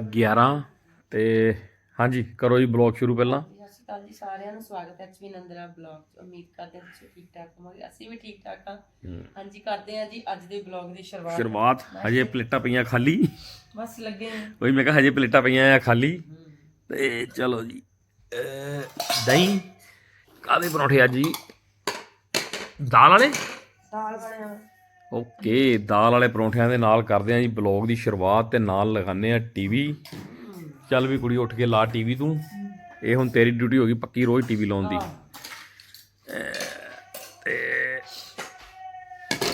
Time ਹੋ ਗਿਆ 11 ਤੇ ਹਾਂਜੀ ਕਰੋ ਜੀ ਬਲੌਗ ਸ਼ੁਰੂ ਪਹਿਲਾਂ। ਸਤਿ ਸ਼੍ਰੀ ਅਕਾਲ ਜੀ ਸਾਰਿਆਂ ਨੂੰ ਸਵਾਗਤ ਹੈ ਐਚਵੀ ਨੰਦਰਾ ਬਲੌਗ 'ਚ। ਉਮੀਦ ਕਰਦੇ ਹਾਂ ਤੁਸੀਂ ਠੀਕ ਠਾਕ ਹੋਵੋਗੇ। ਅਸੀਂ ਵੀ ਠੀਕ ਠਾਕ ਹਾਂ। ਹਾਂਜੀ ਕਰਦੇ ਹਾਂ ਜੀ ਅੱਜ ਦੇ ਬਲੌਗ ਦੀ ਸ਼ੁਰੂਆਤ। ਸ਼ੁਰੂਆਤ ਹਜੇ ਪਲੇਟਾਂ ਪਈਆਂ ਖਾਲੀ। ਬਸ ਲੱਗੇ ਹਾਂ ਉਹੀ ਮੈਂ ਕਿਹਾ ਹਜੇ ਪਲੇਟਾਂ ਪਈਆਂ ਆ ਖਾਲੀ। ਤੇ ਚਲੋ ਜੀ ਦਹੀਂ ਕਾਦੇ ਪਰੌਂਠੇ ਜੀ? ਦਾਲ ਵਾਲੇ? ਦਾਲ ਬਣਿਆ ਓਕੇ ਦਾਲ ਵਾਲੇ ਪਰੌਂਠਿਆਂ ਦੇ ਨਾਲ ਕਰਦੇ ਆ ਜੀ ਬਲੌਗ ਦੀ ਸ਼ੁਰੂਆਤ ਤੇ ਨਾਲ ਲਗਾਉਂਦੇ ਆ ਟੀਵੀ। ਚੱਲ ਵੀ ਕੁੜੀ ਉੱਠ ਕੇ ਲਾ ਟੀਵੀ ਤੂੰ। ਇਹ ਹੁਣ ਤੇਰੀ ਡਿਊਟੀ ਹੋ ਗਈ ਪੱਕੀ ਰੋਜ਼ ਟੀਵੀ ਲਾਉਣ ਦੀ। ਤੇ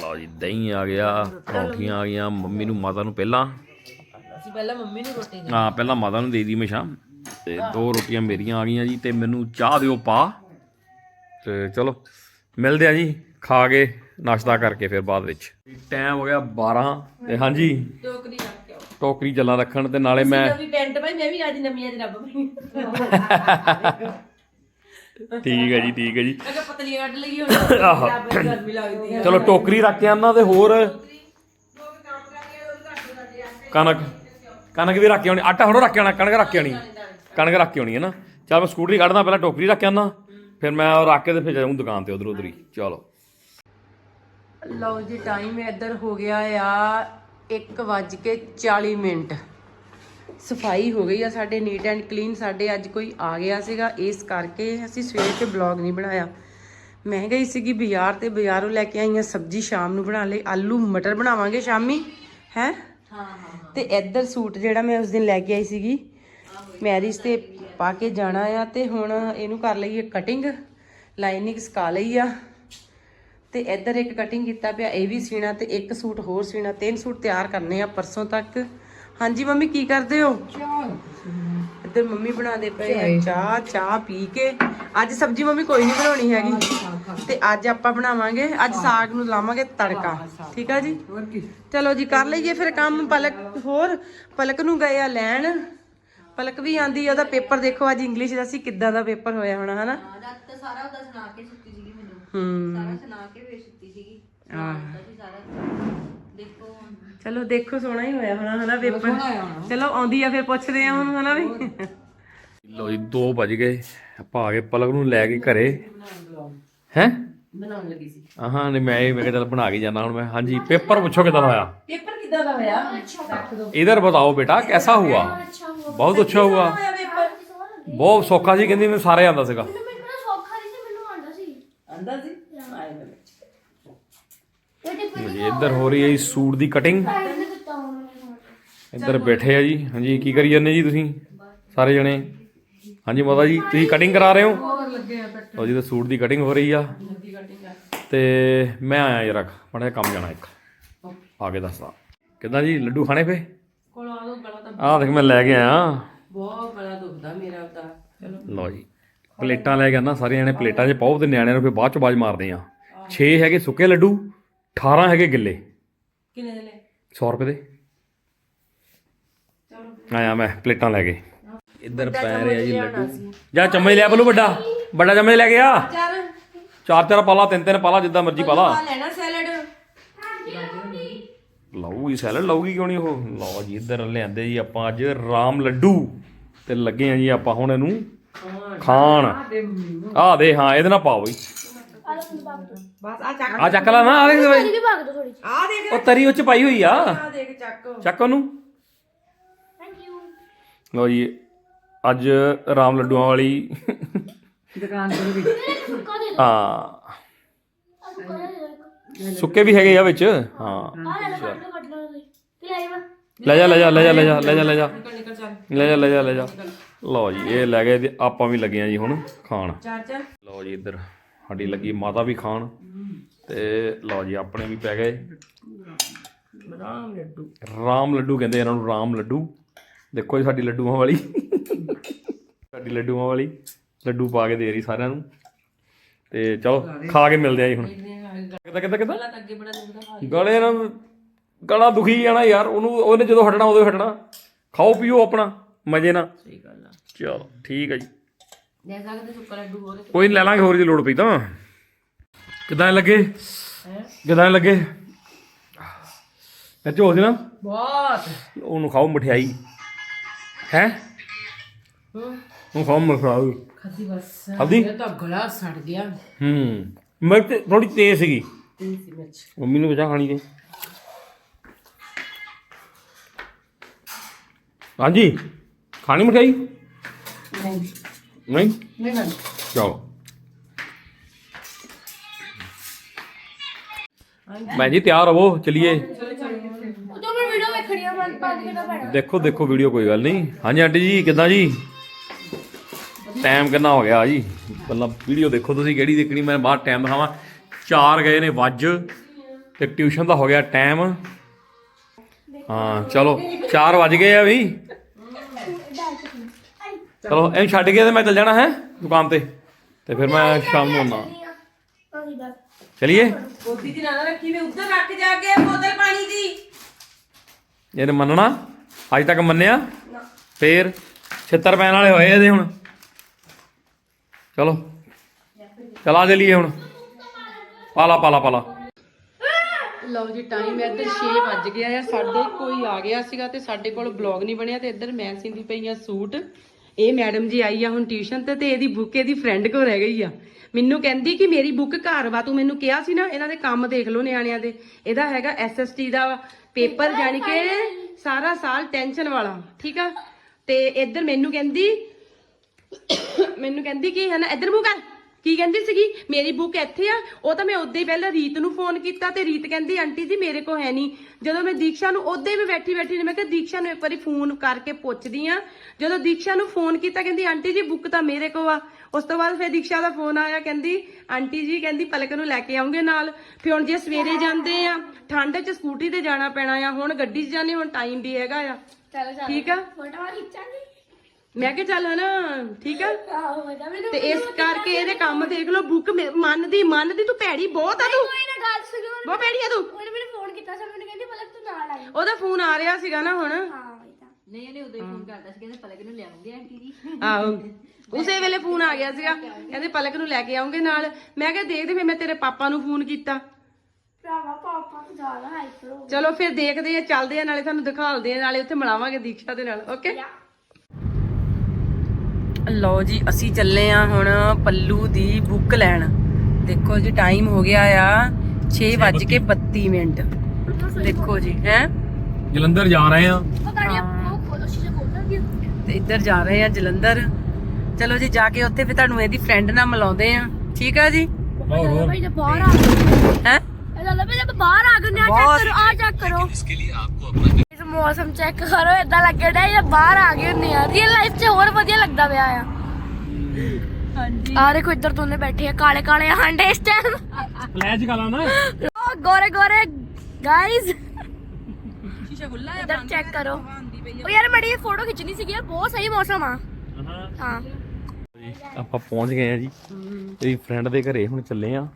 ਲਓ ਜੀ ਦਹੀਂ ਆ ਗਿਆ ਪਰੌਂਠੀਆਂ ਆ ਗਈਆਂ ਮੰਮੀ ਨੂੰ ਮਾਤਾ ਨੂੰ ਪਹਿਲਾਂ। ਅਸੀਂ ਪਹਿਲਾਂ ਮੰਮੀ ਨੂੰ ਰੋਟੀ ਦੇ ਹਾਂ ਪਹਿਲਾਂ ਮਾਤਾ ਨੂੰ ਦੇ ਦੀ ਮੈਂ ਸ਼ਾਮ ਤੇ ਦੋ ਰੋਟੀਆਂ ਮੇਰੀਆਂ ਆ ਗਈਆਂ ਜੀ ਤੇ ਮੈਨੂੰ ਚਾਹ ਦਿਓ ਪਾ। ਤੇ ਚਲੋ ਮਿਲਦੇ ਆ ਜੀ ਖਾ ਕੇ। ਨਾਸ਼ਤਾ ਕਰਕੇ ਫਿਰ ਬਾਅਦ ਵਿੱਚ। ਟਾਈਮ ਹੋ ਗਿਆ 12 ਤੇ ਹਾਂਜੀ। ਟੋਕਰੀ ਰੱਖ ਕੇ ਆਓ। ਟੋਕਰੀ ਚੱਲਾਂ ਰੱਖਣ ਤੇ ਨਾਲੇ ਮੈਂ ਨਵੀਂ ਪੈਂਟ ਭਾਈ ਮੈਂ ਵੀ ਅੱਜ ਨਵੀਆਂ ਦੀ ਰੱਬ ਪਈ ਠੀਕ ਹੈ ਜੀ ਠੀਕ ਹੈ ਜੀ। ਮੈਂ ਕਿਹਾ ਪਤਲੀਆਂ ਕੱਢ ਲਈ ਹੁਣ ਆਹੋ। ਰੱਬ ਦੀ ਗਰਮੀ ਲੱਗਦੀ ਹੈ ਚਲੋ ਟੋਕਰੀ ਰੱਖ ਕੇ ਆਨਾ ਤੇ ਹੋਰ। ਕਣਕ। ਕਣਕ ਵੀ ਰੱਖ ਕੇ ਆਉਣੀ। ਆਟਾ ਹੁਣ ਰੱਖ ਕੇ ਆਉਣਾ ਕਣਕ ਰੱਖ ਕੇ ਆਉਣੀ। ਕਣਕ ਰੱਖ ਕੇ ਆਉਣੀ ਹੈ ਨਾ। ਚਲ ਮੈਂ ਸਕੂਟਰੀ ਕੱਢਦਾ ਪਹਿਲਾਂ ਟੋਕਰੀ ਰੱਖ ਕੇ ਆਨਾ। ਫਿਰ ਮੈਂ ਉਹ ਰੱਖ ਕੇ ਤੇ ਫਿਰ ਜਾਊਂ ਦੁਕਾਨ ਤੇ ਉਧਰ ਉਧਰ ਹੀ। ਚਲੋ। ਲਓ ਜੀ ਟਾਈਮ ਇੱਧਰ ਹੋ ਗਿਆ ਆ 1:40 ਮਿੰਟ। ਸਫ਼ਾਈ ਹੋ ਗਈ ਆ ਸਾਡੇ ਨੀਟ ਐਂਡ ਕਲੀਨ ਸਾਡੇ ਅੱਜ ਕੋਈ ਆ ਗਿਆ ਸੀਗਾ। ਇਸ ਕਰਕੇ ਅਸੀਂ ਸਵੇਰ ਤੇ ਬਲੌਗ ਨਹੀਂ ਬਣਾਇਆ। ਮੈਂ ਗਈ ਸੀਗੀ ਬਾਜ਼ਾਰ ਤੇ ਬਾਜ਼ਾਰੋਂ ਲੈ ਕੇ ਆਈਆਂ ਸਬਜ਼ੀ ਸ਼ਾਮ ਨੂੰ ਬਣਾ ਲਈ। ਆਲੂ ਮਟਰ ਬਣਾਵਾਂਗੇ ਸ਼ਾਮੀ ਹੈ? ਹਾਂ ਹਾਂ ਤੇ ਇੱਧਰ ਸੂਟ ਜਿਹੜਾ ਮੈਂ ਉਸ ਦਿਨ ਲੈ ਕੇ ਆਈ ਸੀਗੀ ਮੈਰਿਜ ਤੇ ਪਾ ਕੇ ਜਾਣਾ ਆ ਤੇ ਹੁਣ ਇਹਨੂੰ ਕਰ ਲਈਏ ਕਟਿੰਗ ਲਾਈਨਿੰਗ ਸਕਾ ਲਈ ਆ। ਤੇ ਇੱਧਰ ਇੱਕ ਕਟਿੰਗ ਕੀਤਾ ਪਿਆ ਇਹ ਵੀ ਸੀਣਾ ਤੇ ਇੱਕ ਸੂਟ ਹੋਰ ਸੀਣਾ ਤਿੰਨ ਸੂਟ ਤਿਆਰ ਕਰਨੇ ਆ ਪਰਸੋਂ ਤੱਕ। ਹਾਂਜੀ ਮੰਮੀ ਕੀ ਕਰਦੇ ਹੋ? ਇੱਧਰ ਮੰਮੀ ਬਣਾਦੇ ਪਏ ਆ ਚਾਹ। ਚਾਹ ਪੀ ਕੇ। ਅੱਜ ਸਬਜ਼ੀ ਮੰਮੀ ਕੋਈ ਨਹੀਂ ਬਣਾਉਣੀ ਹੈਗੀ। ਤੇ ਅੱਜ ਆਪਾਂ ਬਣਾਵਾਂਗੇ ਅੱਜ ਸਾਗ ਨੂੰ ਲਾਵਾਂਗੇ ਤੜਕਾ। ਠੀਕ ਆ ਜੀ? ਚਲੋ ਜੀ ਕਰ ਲਈਏ ਫਿਰ ਕੰਮ। ਪਲਕ ਹੋਰ ਪਲਕ ਨੂੰ ਗਏ ਆ ਲੈਣ। ਪਲਕ ਵੀ ਆਂਦੀ ਆ ਉਹਦਾ ਪੇਪਰ ਦੇਖੋ ਅੱਜ ਇੰਗਲਿਸ਼ ਦਾ ਸੀ ਕਿੱਦਾਂ ਦਾ ਪੇਪਰ ਹੋਇਆ ਹੋਣਾ ਹਨਾ? ਤਾਂ ਸਾਰਾ ਉਹਦਾ ਸੁਣਾ ਕੇ ਸੁੱਤੀ ਸੀਗੀ ਮੈਨੂੰ। ਹੂੰ। ਸੁਣਾ ਚਲੋ ਦੇਖੋ ਸੋਹਣਾ ਹੀ ਹੋਇਆ ਹੋਣਾ ਹਨਾ ਪੇਪਰ। ਚਲੋ ਆਉਂਦੀ ਆ ਫਿਰ ਪੁੱਛਦੇ ਆ ਉਹਨੂੰ ਹਨਾ ਵੀ। ਲੋ ਜੀ 2 ਵਜ ਗਏ। ਆਪਾਂ ਆ ਗਏ ਪਲਕ ਨੂੰ ਲੈ ਕੇ ਘਰੇ। ਹੈ? ਬਣਾਉਣ ਲੱਗੀ ਸੀ। ਆਹਾਂ ਨੇ ਮੈਂ ਇਹ ਮੈਂ ਕਿਹਾ ਬਣਾ ਕੇ ਜਾਣਾ ਹੁਣ ਮੈਂ। ਹਾਂਜੀ ਪੇਪਰ ਪੁੱਛੋ ਕਿਦਾਂ ਹੋਇਆ? ਪੇਪਰ ਕਿੱਦਾਂ ਦਾ ਹੋਇਆ? ਇਧਰ ਬਤਾਓ ਬੇਟਾ ਕੈਸਾ ਹੁਆ ਬਹੁਤ ਅੱਛਾ ਹੁਆ ਬਹੁਤ ਸੌਖਾ ਸੀ ਕਹਿੰਦੀ ਮੈਨੂੰ ਸਾਰੇ ਆਂਦਾ ਸੀਗਾ। ਮੈਨੂੰ ਸੌਖਾ ਨਹੀਂ ਸੀ ਮੈਨੂੰ ਆਂਦਾ ਸੀ। ਆਂਦਾ ਸੀ? ਆਏ ਮੈਂ ਇਹ ਜੀ ਇੱਧਰ ਹੋ ਰਹੀ ਹੈ ਜੀ ਸੂਟ ਦੀ ਕਟਿੰਗ ਇੱਧਰ ਬੈਠੇ ਆ ਜੀ। ਹਾਂਜੀ ਕੀ ਕਰੀ ਜਾਂਦੇ ਜੀ ਤੁਸੀਂ? ਸਾਰੇ ਜਣੇ? ਹਾਂਜੀ ਮਾਤਾ ਜੀ ਤੁਸੀਂ ਕਟਿੰਗ ਕਰਾ ਰਹੇ ਹੋ? ਹੋਰ ਲੱਗੇ ਆ ਲਓ ਜੀ ਤੇ ਸੂਟ ਦੀ ਕਟਿੰਗ ਹੋ ਰਹੀ ਆ। ਤੇ ਮੈਂ ਆਇਆ ਜਰਾ ਬੜਾ ਕੰਮ ਜਾਣਾ ਇੱਕ। ਆ ਕੇ ਦੱਸਦਾ। ਕਿੱਦਾਂ ਜੀ ਲੱਡੂ ਖਾਣੇ ਪਏ ਕੋਲ ਆ ਦੋ ਗਲਾ ਤਾਂ ਆਹ ਦੇਖ ਮੈਂ ਲੈ ਕੇ ਆਇਆ। ਬਹੁਤ ਗਲਾ ਦੁਖਦਾ ਮੇਰਾ ਤਾਂ। ਚਲੋ। ਲਓ ਜੀ। ਪਲੇਟਾਂ ਲੈ ਕੇ ਆਣਾ ਸਾਰੇ ਜਣੇ ਪਲੇਟਾਂ 'ਚ ਪਾਓ ਤੇ ਨਿਆਣਿਆਂ ਨੂੰ ਫਿਰ ਬਾਅਦ 'ਚ ਬਾਜ ਮਾਰਦੇ ਆ 6 ਹੈਗੇ ਸੁੱਕੇ ਲੱਡੂ 18 ਹੈਗੇ ਗਿੱਲੇ। ਕਿੰਨੇ ਦੇ ਲੈ? 100 ਰੁਪਏ ਦੇ। ਆਇਆ ਮੈਂ ਪਲੇਟਾਂ ਲੈ ਕੇ। ਇੱਧਰ ਪੈ ਰਿਹਾ ਜੀ ਲੱਡੂ। ਜਾ ਚਮਚ ਲਿਆ ਬਲੂ ਵੱਡਾ ਵੱਡਾ ਚਮਚ ਲੈ ਕੇ ਆ। ਚਾਰ। ਚਾਰ ਪਾਲਾ ਤਿੰਨ ਤਿੰਨ ਪਾਲਾ ਜਿੱਦਾਂ ਮਰਜ਼ੀ ਪਾਲਾ। ਲੈਣਾ ਸੈਲਡ। ਲਊਗੀ ਸੈਲਡ ਲਊਗੀ ਕਿਉਂ ਨਹੀਂ ਉਹ? ਲਓ ਜੀ ਇੱਧਰ ਲਿਆਂਦੇ ਜੀ ਆਪਾਂ ਅੱਜ ਰਾਮ ਲੱਡੂ ਤੇ ਲੱਗੇ ਆ ਜੀ ਆਪਾਂ ਹੁਣ ਇਹਨੂੰ। ਖਾਣ। ਆ ਦੇ ਹਾਂ ਇਹਦੇ ਨਾਲ ਪਾਓ ਬਈ। ਬਸ ਆ ਚੱਕ। ਆ ਚੱਕ ਲਾ ਨਾ ਆ ਬਈ। ਭਾਗ ਦੋ ਥੋੜੀ ਆ ਦੇਖ ਉਹ ਤਰੀ ਉੱਚ ਪਾਈ ਹੋਈ ਆ। ਆ ਦੇਖ ਚੱਕ। ਚੱਕ ਉਹਨੂੰ। ਥੈਂਕ ਯੂ ਲਓ ਜੀ ਅੱਜ ਰਾਮ ਲੱਡੂਆਂ ਵਾਲੀ। ਦੁਕਾਨ ਤੋਂ ਵੀ ਸੁੱਕਾ ਦੇ ਹਾਂ। ਸੁੱਕਾ ਵੀ ਹੈਗੇ ਆ ਵਿੱਚ। ਹਾਂ। ਆ ਲੈ ਲੈ ਕੱਟ ਲਓ ਕੱਟ ਲਓ ਤੇ ਲੈ ਜਾ ਲੈ ਜਾ ਲੈ ਜਾ ਲੈ ਜਾ ਲੈ ਜਾ ਲੈ ਜਾ ਲੈ ਜਾ। ਨਿਕਲ ਨਿਕਲ ਚੱਲ। ਲੈ ਜਾ ਲੈ ਜਾ ਲੈ ਜਾ। ਲਓ ਜੀ ਇਹ ਲੈ ਗਏ ਤੇ ਆਪਾਂ ਵੀ ਲੱਗੇ ਆ ਜੀ ਹੁਣ ਖਾਣ। ਚਾਰ ਚਾਰ। ਲਓ ਜੀ ਇੱਧਰ ਸਾਡੀ ਲੱਗੀ ਮਾਤਾ ਵੀ ਖਾਣ। ਤੇ ਲਓ ਜੀ ਆਪਣੇ ਵੀ ਪੈ ਗਏ। ਲੱਡੂ। ਰਾਮ ਲੱਡੂ ਕਹਿੰਦੇ ਇਹਨਾਂ ਨੂੰ ਰਾਮ ਲੱਡੂ। ਦੇਖੋ ਜੀ ਸਾਡੀ ਲੱਡੂਆਂ ਵਾਲੀ। ਸਾਡੀ ਲੱਡੂਆਂ ਵਾਲੀ। ਲੱਡੂ ਪਾ ਕੇ ਦੇ ਰਹੀ ਸਾਰਿਆਂ ਨੂੰ। ਤੇ ਚਲੋ ਖਾ ਕੇ ਮਿਲਦੇ ਆ ਜੀ ਹੁਣ। ਕਿੱਦਾਂ ਕਿੱਦਾਂ ਕਿੱਦਾਂ? ਗਲੇ ਨਾਲ ਗਲਾ ਦੁਖੀ ਜਾਣਾ ਯਾਰ ਉਹਨੂੰ ਉਹਨੇ ਜਦੋਂ ਹਟਣਾ ਉਦੋਂ ਹੀ ਹਟਣਾ। ਖਾਓ ਪੀਓ ਆਪਣਾ ਮਜ਼ੇ ਨਾਲ। ਸਹੀ ਗੱਲ ਆ। ਚਲੋ ਠੀਕ ਹੈ ਜੀ। ਲੈ ਸਕਦੇ ਸੁੱਕਾ ਲੱਡੂ ਹੋਰ? ਕੋਈ ਨੀ ਲੈ ਲਾਂਗੇ ਹੋਰ ਜੇ ਲੋੜ ਪਈ ਤਾਂ। ਕਿਦਾਂ ਲੱਗੇ? ਹੈ? ਕਿਦਾਂ ਲੱਗੇ? ਸੱਚ ਹੋ ਨਾ। ਬਹੁਤ। ਉਹਨੂੰ ਖਾਓ ਮਠਿਆਈ। ਹੈ? ਉਹ ਖਾਓ ਮਠਿਆਈ ਖਾਦੀ ਬਸ। ਖਾਧੀ? ਮੇਰਾ ਤਾਂ ਗਲਾ ਸੜ ਗਿਆ। ਹੂੰ। ਮਿਰਚ ਥੋੜੀ ਤੇਜ਼ ਸੀਗੀ। ਤਿੰਨ ਸੀ ਮਿਰਚ। ਮੰਮੀ ਨੂੰ ਬਚਾ ਖਾਣੀ ਤੇ। ਹਾਂਜੀ। ਖਾਣੀ ਮਠਿਆਈ? ਨਹੀਂ। ਨਹੀਂ? ਨਹੀਂ ਖਾਣੀ। ਚਲੋ ਮੈਂ ਜੀ ਤਿਆਰ ਹੋਵੋ ਚਲਿਏ। ਤੋਂ ਮੈਂ ਵੀਡੀਓ ਵੇਖਣੀ ਆ ਮੈਂ ਪੰਜ ਕਿਤਾ ਪੈਣਾ ਦੇਖੋ ਦੇਖੋ ਵੀਡੀਓ ਕੋਈ ਗੱਲ ਨਹੀਂ। ਹਾਂਜੀ ਆਂਟੀ ਜੀ ਕਿੱਦਾਂ ਜੀ? ਟਾਈਮ ਕਿੰਨਾ ਹੋ ਗਿਆ ਜੀ? ਪਹਿਲਾਂ ਵੀਡੀਓ ਦੇਖੋ ਤੁਸੀਂ ਕਿਹੜੀ ਦੇਖਣੀ? ਮੈਂ ਬਾਹਰ ਟਾਈਮ ਦਿਖਾਵਾਂ। 4 ਗਏ ਨੇ ਵੱਜ ਤੇ ਟਿਊਸ਼ਨ ਦਾ ਹੋ ਗਿਆ ਟਾਈਮ ਹਾਂ ਚਲੋ 4 ਵੱਜ ਗਏ ਆ ਵੀ। ਚਲੋ ਇਹਨੂੰ ਛੱਡ ਕੇ ਤੇ ਮੈਂ ਚੱਲ ਜਾਣਾ ਹੈ ਦੁਕਾਨ ਤੇ। ਤੇ ਫਿਰ ਮੈਂ ਸ਼ਾਮ ਨੂੰ ਆਉਣਾ। ਚਲਿਏ। ਗੋਦੀ ਦੀ ਨਾ ਰੱਖੀ ਵੇ ਉੱਧਰ ਰੱਖ ਜਾ ਕੇ ਬੋਤਲ ਪਾਣੀ ਦੀ। ਇਹਨੇ ਮੰਨਣਾ? ਅੱਜ ਤੱਕ ਮੰਨਿਆ? ਫੇਰ ਛਿੱਤਰ ਪੈਣ ਵਾਲੇ ਹੋਏ ਇਹਦੇ ਹੁਣ। ਚਲੋ। ਚਲਾ ਚਲੀਏ ਹੁਣ। ਪਾਲਾ ਪਾਲਾ ਪਾਲਾ। ਲਓ ਜੀ ਟਾਈਮ ਇੱਧਰ 6 ਵੱਜ ਗਿਆ ਆ। ਸਾਡੇ ਕੋਈ ਆ ਗਿਆ ਸੀਗਾ ਤੇ ਸਾਡੇ ਕੋਲ ਬਲੌਗ ਨਹੀਂ ਬਣਿਆ ਤੇ ਇੱਧਰ ਮੈਂ ਸਿੰਦੀ ਪਈ ਆ ਸੂਟ। ਇਹ ਮੈਡਮ ਜੀ ਆਈ ਆ ਹੁਣ ਟਿਊਸ਼ਨ ਤੇ ਤੇ ਇਹਦੀ ਬੁੱਕ ਇਹਦੀ ਫਰੈਂਡ ਕੋਲ ਰਹਿ ਗਈ ਆ। ਮੈਨੂੰ ਕਹਿੰਦੀ ਕਿ ਮੇਰੀ ਬੁੱਕ ਘਰ ਵਾ ਤੂੰ ਮੈਨੂੰ ਕਿਹਾ ਸੀ ਨਾ ਇਹਨਾਂ ਦੇ ਕੰਮ ਦੇਖ ਲਓ ਨਿਆਣਿਆਂ ਦੇ। ਇਹਦਾ ਹੈਗਾ ਐਸਐਸਟੀ ਦਾ ਪੇਪਰ ਜਾਨੀ ਕਿ ਸਾਰਾ ਸਾਲ ਟੈਨਸ਼ਨ ਵਾਲਾ ਠੀਕ ਆ? ਤੇ ਇੱਧਰ ਮੈਨੂੰ ਕਹਿੰਦੀ ਮੈਨੂੰ ਕਹਿੰਦੀ ਕਿ ਹੈ ਨਾ ਇੱਧਰ ਮੂੰਹ ਕਰ। ਕੀ ਕਹਿੰਦੀ ਸੀਗੀ? ਮੇਰੀ ਬੁੱਕ ਇੱਥੇ ਆ। ਉਹ ਤਾਂ ਮੈਂ ਉਦੋਂ ਹੀ ਪਹਿਲਾਂ ਰੀਤ ਨੂੰ ਫੋਨ ਕੀਤਾ ਤੇ ਰੀਤ ਕਹਿੰਦੀ ਆਂਟੀ ਜੀ ਮੇਰੇ ਕੋ ਹੈ ਨਹੀਂ। ਜਦੋਂ ਮੈਂ ਦੀਕਸ਼ਾ ਨੂੰ ਉਦੋਂ ਹੀ ਮੈਂ ਬੈਠੀ ਬੈਠੀ ਨੇ ਮੈਂ ਕਿਹਾ ਦੀਕਸ਼ਾ ਨੂੰ ਇੱਕ ਵਾਰੀ ਫੋਨ ਕਰਕੇ ਪੁੱਛਦੀ ਆ। ਜਦੋਂ ਦੀਕਸ਼ਾ ਨੂੰ ਫੋਨ ਕੀਤਾ ਕਹਿੰਦੀ ਆਂਟੀ ਜੀ ਬੁੱਕ ਤਾਂ ਮੇਰੇ ਕੋ ਆ। ਉਸ ਤੋਂ ਬਾਅਦ ਫਿਰ ਦੀਕਸ਼ਾ ਦਾ ਫੋਨ ਆਇਆ ਕਹਿੰਦੀ ਆਂਟੀ ਜੀ ਕਹਿੰਦੀ ਪਲਕ ਨੂੰ ਲੈ ਕੇ ਆਉਂਗੇ ਨਾਲ। ਫਿਰ ਹੁਣ ਜੇ ਸਵੇਰੇ ਜਾਂਦੇ ਆ ਠੰਡ 'ਚ ਸਕੂਟੀ ਤੇ ਜਾਣਾ ਪੈਣਾ ਆ। ਹੁਣ ਗੱਡੀ 'ਚ ਜਾਣੇ ਹੁਣ ਟਾਈਮ ਵੀ ਹੈਗਾ ਆ। ਚਲੋ ਚਲੋ ਠੀਕ ਆ? ਫੋਟੋ ਖਿੱਚਾਂਗੇ। ਮੈਂ ਕਿਹਾ ਚੱਲ ਹਨਾ ਠੀਕ ਆ? ਆਹੋ ਮਜ਼ਾ ਮੈਨੂੰ ਤੇ ਇਸ ਕਰਕੇ ਇਹਦੇ ਕੰਮ ਦੇਖ ਲਓ ਬੁੱਕ ਮੰਨਦੀ ਮੰਨਦੀ ਤੂੰ ਭੈੜੀ ਬਹੁਤ ਆ ਤੂੰ। ਕੋਈ ਨਾ ਗੱਲ ਸੁਣੋ। ਬਹੁਤ ਭੈੜੀ ਆ ਤੂੰ। ਉਹਨੇ ਮੈਨੂੰ ਫੋਨ ਕੀਤਾ ਸੀ ਮੈਨੂੰ ਕਹਿੰਦੀ ਪਲਕ ਤੂੰ ਨਾਲ ਆਈ ਉਹਦਾ ਫੋਨ ਆ ਰਿਹਾ ਸੀਗਾ ਨਾ ਹੁਣ। ਹਾਂ ਤਾਂ। ਨਹੀਂ ਉਦੋਂ ਹੀ ਫੋਨ ਕਰਦਾ ਸੀ ਕਹਿੰਦੇ ਪਲਕ ਨੂੰ ਲਿਆਉਂਦੇ ਆਂਟੀ ਜੀ। ਆਹੋ। ਉਸੇ ਵੇਲੇ ਫੋਨ ਆ ਗਿਆ ਸੀਗਾ। ਕਹਿੰਦੇ ਪਲਕ ਨੂੰ ਲੈ ਕੇ ਆਉਂਗੇ ਨਾਲ। ਮੈਂ ਕਿਹਾ ਦੇਖਦੇ ਫਿਰ ਮੈਂ ਤੇਰੇ ਪਾਪਾ ਨੂੰ ਫੋਨ ਕੀਤਾ। ਭਰਾਵਾ ਪਾਪਾ ਤੋਂ ਜ਼ਿਆਦਾ ਹਾਈਪਰ ਹੋ ਚਲੋ ਫਿਰ ਦੇਖਦੇ ਆ ਚੱਲਦੇ ਆ ਨਾਲੇ ਤੁਹਾਨੂੰ ਦਿਖਾਉਂਦੇ ਆ ਨਾਲੇ ਉੱਥੇ ਮਿਲਾਵਾਂਗੇ ਦੀਕਸ਼ਾ ਦੇ ਨਾਲ ਓਕੇ? ਗਿਆ ਲਓ ਜੀ ਅਸੀਂ ਚੱਲੇ ਆ ਹੁਣ ਪੱਲੂ ਦੀ ਬੁੱਕ ਲੈਣ। ਦੇਖੋ ਜੀ ਟਾਈਮ ਹੋ ਗਿਆ ਆ 6:32 ਮਿੰਟ। ਦੇਖੋ ਜੀ ਹੈ? ਜਲੰਧਰ ਜਾ ਰਹੇ ਆ। ਤੇ ਇੱਧਰ ਜਾ ਰਹੇ ਆ ਜਲੰਧਰ। ਚਲੋ ਜੀ ਜਾ ਕੇ ਉੱਥੇ ਫਿਰ ਤੁਹਾਨੂੰ ਇਹਦੀ ਫਰੈਂਡ ਨਾਲ ਮਿਲਾਉਂਦੇ ਆ। ਠੀਕ ਆ ਜੀ? ਹੋਰ ਹੋਰ। ਭਾਈ ਜੇ ਬਾਹਰ ਆ ਗਏ ਹੈ ਬਾਹਰ ਆ ਗਏ ਆ ਚੈੱਕ ਕਰੋ ਆ ਚੈੱਕ ਕਰੋ। ਇਸ ਮੌਸਮ ਚੈੱਕ ਕਰੋ ਇਦਾਂ ਲੱਗਦਾ ਇਹ ਬਾਹਰ ਆ ਗਏ ਹੁੰਦੇ ਆ। ਰੀਅਲ ਲਾਈਫ 'ਚ ਹੋਰ ਵਧੀਆ ਲੱਗਦਾ ਪਿਆ ਆ। ਹਾਂਜੀ। ਆ ਦੇਖੋ ਇੱਧਰ ਦੋਨੇ ਬੈਠੇ ਆ ਕਾਲੇ ਕਾਲੇ ਹਾਂਡੇ ਇਸ ਟਾਈਮ ਫਲੈਸ਼ ਕਰਾ ਨਾ। ਉਹ ਗੋਰੇ ਗੋਰੇ ਗਾਇਜ਼ ਸ਼ੀਸ਼ਾ ਖੁੱਲਾ ਹੈ ਇੱਧਰ ਚੈੱਕ ਕਰੋ ਉਹ ਯਾਰ ਮੜੀ ਫੋਟੋ ਖਿੱਚਣੀ ਸੀਗੀ ਯਾਰ ਬਹੁਤ ਸਹੀ ਮੌਸਮ ਆ। ਹਾਂ। ਆਪਾਂ ਪਹੁੰਚ ਗਏ ਆ ਜੀ। ਇਹਦੀ ਫਰੈਂਡ ਦੇ ਘਰੇ ਹੁਣ ਚੱਲੇ ਆ।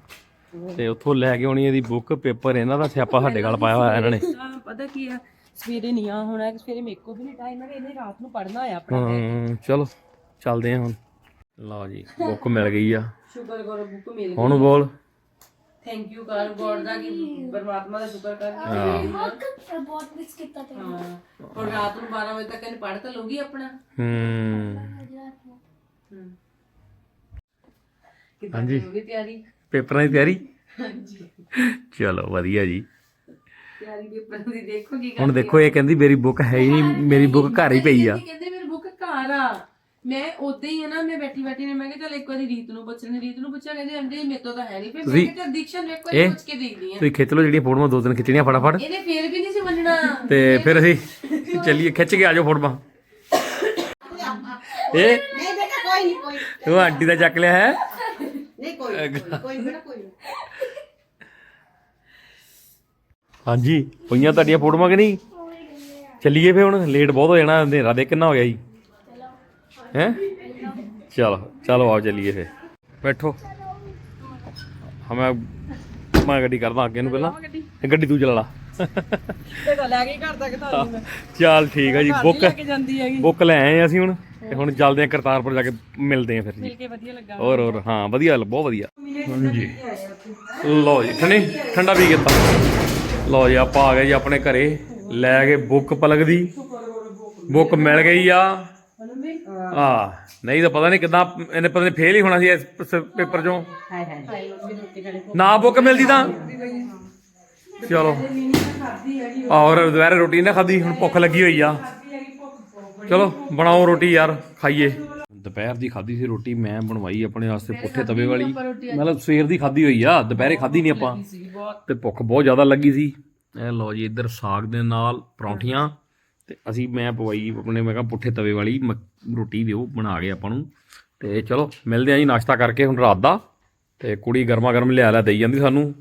ਤੇ ਉੱਥੋਂ ਲੈ ਕੇ ਆਉਣੀ ਇਹਦੀ ਬੁੱਕ ਪੇਪਰ ਇਹਨਾਂ ਦਾ ਸਿਆਪਾ ਸਾਡੇ ਗੱਲ ਪਾਇਆ ਹੋਇਆ ਇਹਨਾਂ ਨੇ। ਪਤਾ ਕੀ ਆ? ਸਵੇਰੇ ਨਹੀਂ ਆ ਹੋਣਾ ਸਵੇਰੇ ਮੇਰੇ ਕੋ ਵੀ ਨਹੀਂ ਟਾਈਮ ਹੈ ਇਹਨੇ ਰਾਤ ਨੂੰ ਪੜਨਾ ਆ ਆਪਣਾ। ਹਾਂ ਚਲੋ ਚੱਲਦੇ ਆ ਹੁਣ। ਲਓ ਜੀ ਬੁੱਕ ਮਿਲ ਗਈ ਆ। ਸ਼ੁਕਰ ਕਰੋ ਬੁੱਕ ਮਿਲ ਹੁਣ ਬੋਲ। ਥੈਂਕ ਯੂ ਕਰ ਗੋਡ ਦਾ ਕਿ ਪਰਮਾਤਮਾ ਦਾ ਸ਼ੁਕਰ ਕਰ। ਬਹੁਤ ਮਿਸ ਕੀਤਾ ਤੇ ਹਾਂ ਹੁਣ ਰਾਤ ਨੂੰ 12 ਵਜੇ ਤੱਕ ਇਹਨੇ ਪੜ ਤਾਂ ਲਊਗੀ ਆਪਣਾ। ਹੂੰ ਕਿੱਦਾਂ। ਹੋਗੀ ਤਿਆਰੀ? ਪੇਪਰਾਂ ਦੀ ਤਿਆਰੀ? ਹਾਂਜੀ। ਚਲੋ ਵਧੀਆ ਜੀ। ਤਿਆਰੀ ਪੇਪਰ ਦੀ ਦੇਖੋ ਕੀ ਹੁਣ ਦੇਖੋ ਇਹ ਕਹਿੰਦੀ ਮੇਰੀ ਬੁੱਕ ਹੈ ਹੀ ਨਹੀਂ ਮੇਰੀ ਬੁੱਕ ਘਰ ਹੀ ਪਈ ਆ। ਕਹਿੰਦੇ ਮੇਰੀ ਬੁੱਕ ਘਰ ਆ। ਮੈਂ ਉਦਾਂ ਹੀ ਆ ਨਾ ਮੈਂ ਬੈਠੀ ਬੈਠੀ ਨੇ ਮੈਂ ਕਿਹਾ ਚੱਲ ਇੱਕ ਵਾਰੀ ਰੀਤ ਨੂੰ ਪੁੱਛਣੀ ਰੀਤ ਨੂੰ ਪੁੱਛਿਆ ਕਹਿੰਦੇ ਅੰਦੇ ਮੇਰੇ ਤੋਂ ਤਾਂ ਹੈ ਨਹੀਂ। ਫਿਰ ਮੈਂ ਤੁਸੀਂ- ਕਿਹਾ ਚੱਲ ਦੀਕਸ਼ਾ ਨੂੰ ਇੱਕ ਵਾਰੀ ਇਹ- ਪੁੱਛ ਕੇ ਦੇਖਦੀ ਆ। ਤੁਸੀਂ ਖਿੱਚ ਲਓ ਜਿਹੜੀਆਂ ਫੋਟੋਆਂ ਦੋ ਤਿੰਨ ਖਿੱਚਣੀਆਂ ਫਟਾਫਟ। ਇਹਨੇ ਫੇਰ ਵੀ ਨਹੀਂ ਸੀ ਮੰਨਣਾ। ਤੇ ਫਿਰ ਅਸੀਂ ਚੱਲੀਏ ਖਿੱਚ ਕੇ ਆਜੋ ਫੋਟੋਆਂ। ਇਹ ਨਹੀਂ ਬੇਟਾ ਕੋਈ ਨਹੀਂ ਕੋਈ ਉਹ ਆਂਟੀ ਦਾ ਚੱਕ ਲਿਆ ਹੈ। ਨਹੀਂ ਕੋਈ ਕੋਈ ਨੀ ਬੇਟਾ ਕੋਈ। ਹਾਂਜੀ। ਪਈਆਂ ਤੁਹਾਡੀਆਂ ਫੋਟੋਆਂ ਕਿ ਨਹੀਂ? ਚੱਲੀਏ ਫੇ ਹੁਣ ਲੇਟ ਬਹੁਤ ਹੋ ਜਾਣਾ ਹਨੇਰਾ ਦੇ ਕਿੰਨਾ ਹੋ ਗਿਆ ਜੀ। ਹੈ? ਚਲੋ ਚਲੋ ਆਓ ਚੱਲੀਏ ਫੇ ਬੈਠੋ। ਹਮੇ ਮੈਂ ਗੱਡੀ ਕਰਦਾ ਅੱਗੇ ਨੂੰ ਪਹਿਲਾਂ। ਇਹ ਗੱਡੀ ਤੂੰ ਚਲਾ ਲਾ। ਤੇ ਲੈ ਘਰ ਤੱਕ ਚੱਲ ਠੀਕ ਆ ਜੀ ਬੁੱਕ ਲੈ ਕੇ ਜਾਂਦੀ ਹੈਗੀ। ਬੁੱਕ ਲੈ ਆਏ ਅਸੀਂ ਹੁਣ। ਤੇ ਹੁਣ ਚੱਲਦੇ ਆ ਕਰਤਾਰਪੁਰ ਜਾ ਕੇ ਮਿਲਦੇ ਆ ਫਿਰ ਜੀ। ਮਿਲ ਕੇ ਵਧੀਆ ਲੱਗਾ। ਹੋਰ ਹੋਰ ਹਾਂ ਵਧੀਆ ਬਹੁਤ ਵਧੀਆ। ਹਾਂਜੀ। ਲਓ ਜੀ ਠੰਡੇ ਠੰਡਾ ਪੀ ਕੇ ਤਾਂ ਲਓ ਜੀ, ਆਪਾਂ ਆ ਗਏ ਜੀ ਆਪਣੇ ਘਰੇ। ਲੈ ਕੇ ਬੁੱਕ ਪਲਕ ਦੀ। ਬੁੱਕ ਮਿਲ ਗਈ ਆ। ਆ ਨਹੀਂ ਤਾਂ ਪਤਾ ਨਹੀਂ ਕਿਦਾਂ ਇਹਨੇ ਪਤਾ ਨਹੀਂ ਫੇਲ ਹੀ ਹੋਣਾ ਸੀ ਇਸ ਪੇਪਰ ਚੋਂ। ਨਾ ਬੁੱਕ ਮਿਲਦੀ ਤਾਂ। ਚਲੋ। ਔਰ ਦੁਪਹਿਰੇ ਰੋਟੀ ਨਾ ਖਾਦੀ ਹੁਣ ਭੁੱਖ ਲੱਗੀ ਹੋਈ ਆ। ਚਲੋ, ਬਣਾਓ ਰੋਟੀ ਯਾਰ, ਖਾਈਏ। ਦੁਪਹਿਰ ਦੀ ਖਾਦੀ ਸੀ ਰੋਟੀ ਮੈਂ ਬਣਵਾਈ ਆਪਣੇ ਵਾਸਤੇ ਪੁੱਠੇ ਤਵੇ ਵਾਲੀ। ਮਤਲਬ ਸਵੇਰ ਦੀ ਖਾਦੀ ਹੋਈ ਆ ਦੁਪਹਿਰੇ ਖਾਦੀ ਨਹੀਂ ਆਪਾਂ। ਤੇ ਭੁੱਖ ਬਹੁਤ ਜ਼ਿਆਦਾ ਲੱਗੀ ਸੀ। ਇਹ ਲਓ ਜੀ ਇੱਧਰ ਸਾਗ ਦੇ ਨਾਲ ਪਰੌਂਠੀਆਂ। ਤੇ ਅਸੀਂ ਮੈਂ ਪਵਾਈ ਆਪਣੇ ਮੈਂ ਕਿਹਾ ਪੁੱਠੇ ਤਵੇ ਵਾਲੀ ਰੋਟੀ ਦਿਓ ਬਣਾ ਕੇ ਆਪਾਂ ਨੂੰ। ਤੇ ਚਲੋ ਮਿਲਦੇ ਆਂ ਜੀ ਨਾਸ਼ਤਾ ਕਰਕੇ ਹੁਣ ਰਾਤ ਦਾ। ਤੇ ਕੁੜੀ ਗਰਮਾ ਗਰਮ ਲਿਆ ਲਿਆ ਦੇਈ ਜਾਂਦੀ ਸਾਨੂੰ।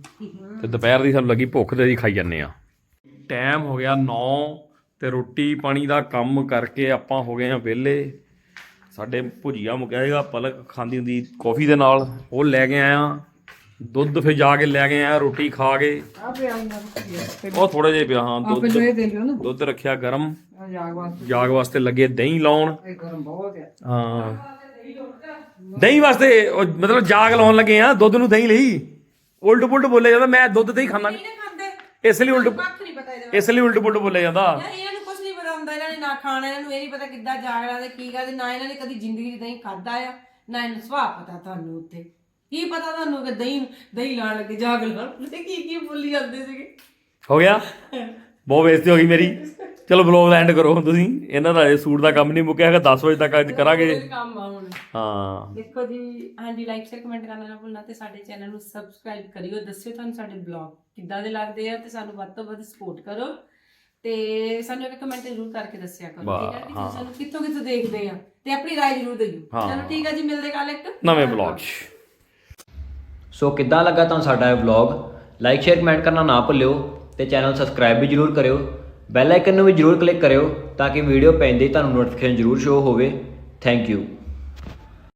ਤੇ ਦੁਪਹਿਰ ਦੀ ਸਾਨੂੰ ਲੱਗੀ ਭੁੱਖ ਤੇ ਅਸੀਂ ਖਾਈ ਜਾਂਦੇ ਆ। ਟਾਈਮ ਹੋ ਗਿਆ 9 ਤੇ ਰੋਟੀ ਪਾਣੀ ਦਾ ਕੰਮ ਕਰਕੇ ਆਪਾਂ ਹੋ ਗਏ ਆ ਵਿਹਲੇ। ਸਾਡੇ ਭੁਜੀਆ ਮੁੱਕਿਆ ਸੀਗਾ ਪਲਕ ਖਾਂਦੀ ਹੁੰਦੀ ਕਾਫੀ ਦੇ ਨਾਲ। ਉਹ ਲੈ ਕੇ ਆਇਆ ਦੁੱਧ ਫਿਰ ਜਾ ਕੇ ਲੈ ਕੇ ਆਇਆ ਰੋਟੀ ਖਾ ਕੇ। ਉਹ ਥੋੜਾ ਜਿਹਾ ਪਿਆ ਹਾਂ ਦੁੱਧ ਦੁੱਧ ਰੱਖਿਆ ਗਰਮ। ਜਾਗ ਵਾਸਤੇ। ਲੱਗੇ ਦਹੀਂ ਲਾਉਣ। ਹਾਂ। ਦਹੀਂ ਵਾਸਤੇ ਉਹ ਮਤਲਬ ਜਾਗ ਲਾਉਣ ਲੱਗੇ ਆ ਦੁੱਧ ਨੂੰ ਦਹੀਂ ਲਈ। ਉਲਟ ਪੁਲਟ ਬੋਲੇ ਜਾਂਦਾ ਮੈਂ ਦੁੱਧ ਦਹੀਂ ਖਾਂਦਾ। ਇਸ ਲਈ ਉਲਟ ਇਸ ਲਈ ਉਲਟ ਪੁਲਟ ਬੋਲੇ ਜਾਂਦਾ ਇਹਨਾਂ ਨੂੰ ਕੁਝ ਨਹੀਂ ਪਤਾ ਹੁੰਦਾ ਇਹਨਾਂ ਨੇ ਖਾਣਾ ਇਹਨਾਂ ਨੂੰ ਇਹ ਨਹੀਂ ਪਤਾ ਕਿੱਦਾਂ ਜਾਗਣਾ ਤੇ ਕੀ ਕਰਦੇ ਨਾ ਇਹਨਾਂ ਨੇ ਕਦੀ ਜ਼ਿੰਦਗੀ 'ਚ ਦਹੀਂ ਖਾਦਾ ਆ ਨਾ ਇਹਨਾਂ ਸੁਭਾਅ ਪਤਾ ਤੁਹਾਨੂੰ ਉੱਤੇ ਕੀ ਪਤਾ ਤੁਹਾਨੂੰ ਕਿ ਦਹੀਂ ਦਹੀਂ ਲਾਣ ਲੱਗੇ ਜਾਗ ਲਾਣ ਤੇ ਕੀ ਕੀ ਬੋਲੀ ਜਾਂਦੇ ਸੀਗੇ। ਹੋ ਗਿਆ? ਬਹੁਤ ਬੇਇੱਜ਼ਤੀ ਹੋ ਗਈ ਮੇਰੀ। ਚਲੋ ਬਲੌਗ ਐਂਡ ਕਰੋ ਹੁਣ ਤੁਸੀਂ। ਇਹਨਾਂ ਦਾ ਇਹ ਸੂਟ ਦਾ ਕੰਮ ਨਹੀਂ ਮੁੱਕਿਆ ਹੈਗਾ 10 ਵਜੇ ਤੱਕ ਅੱਜ ਕਰਾਂਗੇ। ਕੰਮ ਆ ਹੁਣ। ਹਾਂ। ਦੇਖੋ ਜੀ ਹਾਂਜੀ ਲਾਈਕ ਸ਼ੇਅਰ ਕਮੈਂਟ ਕਰਨਾ ਨਾ ਭੁੱਲਣਾ ਤੇ ਸਾਡੇ ਚੈਨਲ ਨੂੰ ਸਬਸਕ੍ਰਾਈਬ ਕਰਿਓ। ਦੱਸਿਓ ਤੁਹਾਨੂੰ ਸਾਡੇ ਬਲੌਗ ਕਿੱਦਾਂ ਦੇ ਲੱਗਦੇ ਆ ਤੇ ਸਾਨੂੰ ਵੱਧ ਤੋਂ ਵੱਧ ਸਪੋਰਟ ਕਰੋ। ਤੇ ਸਾਨੂੰ ਇੱਕ ਕਮੈਂਟ ਜ਼ਰੂਰ ਕਰਕੇ ਦੱਸਿਆ ਕਰੋ ਠੀਕ ਹੈ ਕਿ ਤੁਸੀਂ ਸਾਨੂੰ ਕਿੱਥੋਂ ਕਿੱਥੋਂ ਦੇਖਦੇ ਆ ਤੇ ਆਪਣੀ ਰਾਏ ਜ਼ਰੂਰ ਦਿਓ। ਚਲੋ ਠੀਕ ਹੈ ਜੀ ਮਿਲਦੇ ਕੱਲ ਇੱਕ ਨਵੇਂ ਵਲੌਗ 'ਚ। ਸੋ ਕਿੱਦਾਂ ਲੱਗਾ ਤੁਹਾਨੂੰ ਸਾਡਾ ਇਹ ਵਲੌਗ ਲਾਈਕ ਸ਼ੇਅਰ ਕਮੈਂਟ ਕਰਨਾ ਨਾ ਭੁੱਲਿਓ ਤੇ ਚੈਨਲ ਸਬਸਕ੍ਰਾਈਬ ਵੀ ਜਰੂਰ ਕਰਿਓ। ਬੈਲ ਆਈਕਨ ਨੂੰ ਵੀ ਜਰੂਰ ਕਲਿੱਕ ਕਰਿਓ ਤਾਂ ਕਿ ਵੀਡੀਓ ਪੈਂਦੇ ਹੀ ਤੁਹਾਨੂੰ ਨੋਟੀਫਿਕੇਸ਼ਨ ਜਰੂਰ ਸ਼ੋ ਹੋਵੇ। Thank you